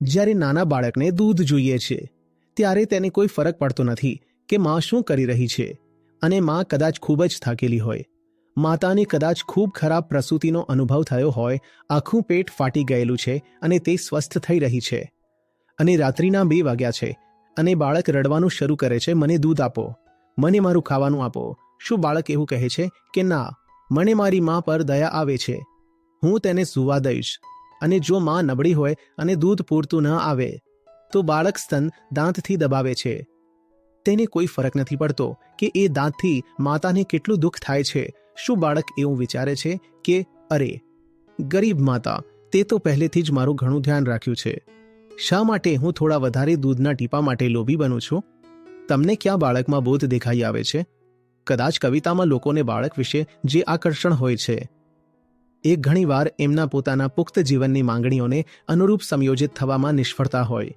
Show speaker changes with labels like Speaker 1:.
Speaker 1: જ્યારે નાના બાળકને દૂધ જોઈએ છે, ત્યારે તેને કોઈ ફરક પડતો નથી કે માં શું કરી રહી છે અને માં કદાચ ખૂબ જ થાકેલી હોય. માતાને કદાચ ખૂબ ખરાબ પ્રસૂતિનો અનુભવ થયો હોય, આખું પેટ ફાટી ગયેલું છે અને તે સ્વસ્થ થઈ રહી છે. અને રાત્રિના બે વાગ્યા છે અને બાળક રડવાનું શરૂ કરે છે, મને દૂધ આપો, મને મારું ખાવાનું આપો. શું બાળક એવું કહે છે કે, ના, મને મારી મા પર દયા આવે છે. હું તેને સુવા દઈશ. અને જો માં નબળી હોય અને દૂધ પૂરતું ન આવે, તો બાળક સ્તન દાંતથી દબાવે છે. તેને કોઈ ફરક નથી પડતો કે એ દાંતથી માતાને કેટલું દુઃખ થાય છે. શું બાળક એવું વિચારે છે કે, અરે, ગરીબ માતા, તે તો પહેલેથી જ મારું ઘણું ધ્યાન રાખ્યું છે. શા માટે હું થોડા વધારે દૂધના ટીપા માટે લોભી બનું છું? તમને ક્યાં બાળકમાં બોધ દેખાઈ આવે છે? કદાચ કવિતામાં લોકોને બાળક વિશે જે આકર્ષણ હોય છે. એ ઘણીવાર એમના પોતાના પુખ્ત જીવનની માંગણીઓને અનુરૂપ સમયોજિત થવામાં નિષ્ફળતા હોય.